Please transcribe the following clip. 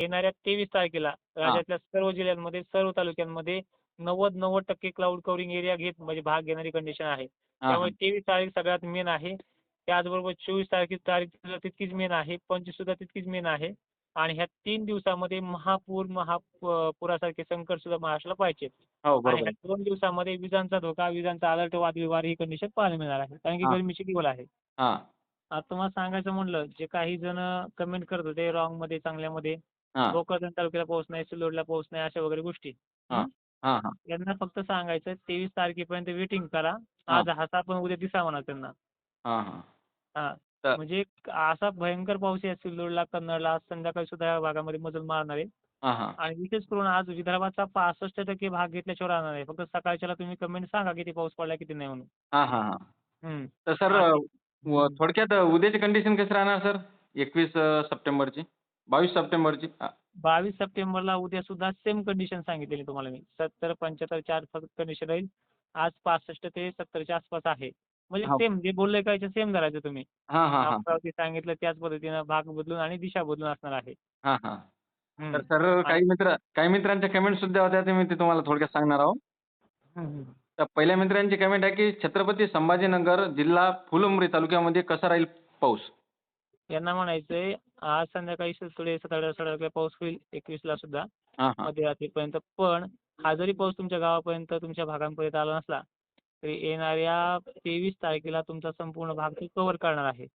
येणाऱ्या तेवीस तारखेला राज्यातल्या सर्व जिल्ह्यांमध्ये सर्व तालुक्यांमध्ये नव्वद नव्वद टक्के क्लाउड कव्हरिंग एरिया घेत म्हणजे भाग घेणारी कंडिशन आहे. त्यामुळे तेवीस तारीख सगळ्यात मेन आहे. त्याचबरोबर चोवीस तारखे तारीख सुद्धा तितकीच मेन आहे. पंचवीस सुद्धा तितकीच मेन आहे. आणि ह्या तीन दिवसामध्ये महापूर महापुरासारखे संकट सुद्धा महाराष्ट्राला पाहिजे हो आणि ह्या दोन दिवसामध्ये विजांचा धोका विजांचा अलर्ट वादविवार ही कंडिशन पाहायला मिळणार आहे. कारण की. गरमीची दिवल आहे. आता तुम्हाला सांगायचं म्हणलं जे काही जण कमेंट करत होते रॉंगमध्ये चांगल्यामध्ये भोकरदन तालुक्याला पाऊस नाही सिल्लोडला पाऊस नाही अशा वगैरे गोष्टी. हा. हा? हा यांना फक्त सांगायचं तेवीस तारखेपर्यंत वेटिंग करा. आज हसा पण उद्या दिसा म्हणा त्यांना. हा म्हणजे असा भयंकर पाऊस आहे सिल्लोडला कन्नडला आज संध्याकाळी सुद्धा या भागामध्ये मजल मारणार आहे. हा हा. आणि विशेष करून आज विदर्भाचा पासष्ट टक्के भाग घेतल्याशिवाय राहणार आहे फक्त सकाळच्याला तुम्ही कमेंट सांगा किती पाऊस पडला किती नाही म्हणून. हा हा हा. तर सर थोडक्यात उद्याची कंडिशन कशी राहणार सर? एकवीस सप्टेंबरची? बावीस सप्टेंबरची बावीस सप्टेंबरला उद्या सुद्धा सेम कंडिशन सांगितलेली तुम्हाला मी. सत्तर पंच्याहत्तर चार फक्त कंडिशन राहील. आज पासष्ट ते सत्तरच्या आसपास आहे. म्हणजे. सेम जे बोलले काय सेम धरायचं तुम्ही. हा हा हा. अमरावती सांगितलं त्याच पद्धतीनं भाग बदलून आणि दिशा बदलून असणार आहे. तर सर काही मित्र काही मित्रांच्या कमेंट सुद्धा होत्या ते मी ते तुम्हाला थोडक्यात सांगणार आहोत. तर पहिल्या मित्रांची कमेंट आहे की छत्रपती संभाजीनगर जिल्हा फुलंब्री तालुक्यामध्ये कसा राहील पाऊस? यांना म्हणायचंय आज संध्याकाळी थोडे सतरा सतरा पाऊस होईल एकवीसला सुद्धा. मध्यरात्रीपर्यंत पण हा जरी पाऊस तुमच्या गावापर्यंत तुमच्या भागांपर्यंत आला नसला तरी येणाऱ्या तेवीस तारखेला तुमचा संपूर्ण भाग तो कव्हर करणार आहे.